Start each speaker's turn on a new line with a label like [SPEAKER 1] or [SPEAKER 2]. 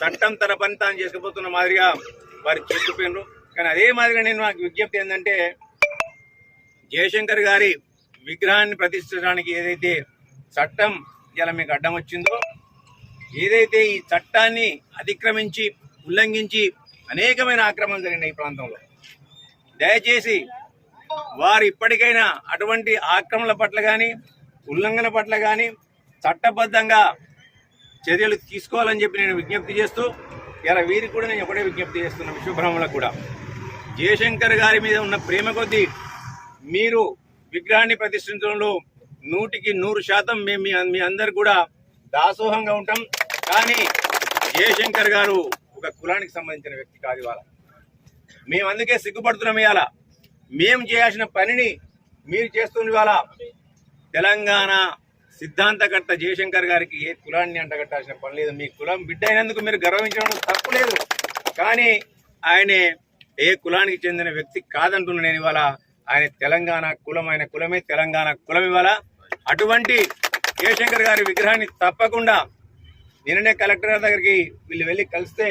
[SPEAKER 1] చట్టం తన పని తాను చేసుకుపోతున్న మాదిరిగా వారు చెప్పిపోయినారు కానీ అదే మాదిరిగా నేను నాకు విజ్ఞప్తి ఏంటంటే జయశంకర్ గారి విగ్రహాన్ని ప్రతిష్ఠించడానికి ఏదైతే చట్టం ఇలా మీకు అడ్డం వచ్చిందో ఏదైతే ఈ చట్టాన్ని అతిక్రమించి ఉల్లంఘించి అనేకమైన ఆక్రమణలు జరిగినాయి ఈ ప్రాంతంలో. దయచేసి వారు ఇప్పటికైనా అటువంటి ఆక్రమణల పట్ల కానీ ఉల్లంఘన పట్ల కానీ చట్టబద్ధంగా చర్యలు తీసుకోవాలని చెప్పి నేను విజ్ఞప్తి చేస్తూ ఇలా వీరికి కూడా నేను ఒకటే విజ్ఞప్తి చేస్తున్నాను విశ్వబ్రహ్మలకు కూడా. జయశంకర్ గారి మీద ఉన్న ప్రేమ కొద్దీ మీరు విగ్రహాన్ని ప్రతిష్ఠించడంలో నూటికి నూరు శాతం మేము మీ మీ అందరు కూడా దాసోహంగా ఉంటాం. కానీ జయశంకర్ గారు ఒక కులానికి సంబంధించిన వ్యక్తి కాదు ఇవాళ. మేము అందుకే సిగ్గుపడుతున్నాం ఇవాళ. మేము చేయాల్సిన పనిని మీరు చేస్తున్న ఇవాళ. తెలంగాణ సిద్ధాంతకర్త జయశంకర్ గారికి ఏ కులాన్ని అంటగట్టాల్సిన పని లేదు. మీ కులం బిడ్డ అయినందుకు మీరు గర్వించడం తప్పు లేదు. కానీ ఆయన ఏ కులానికి చెందిన వ్యక్తి కాదంటున్నా నేను ఇవాళ. ఆయన తెలంగాణ కులం ఆయన కులమే తెలంగాణ కులం ఇవాళ. అటువంటి జయశంకర్ గారి విగ్రహాన్ని తప్పకుండా నిన్ననే కలెక్టర్ దగ్గరికి వీళ్ళు వెళ్ళి కలిస్తే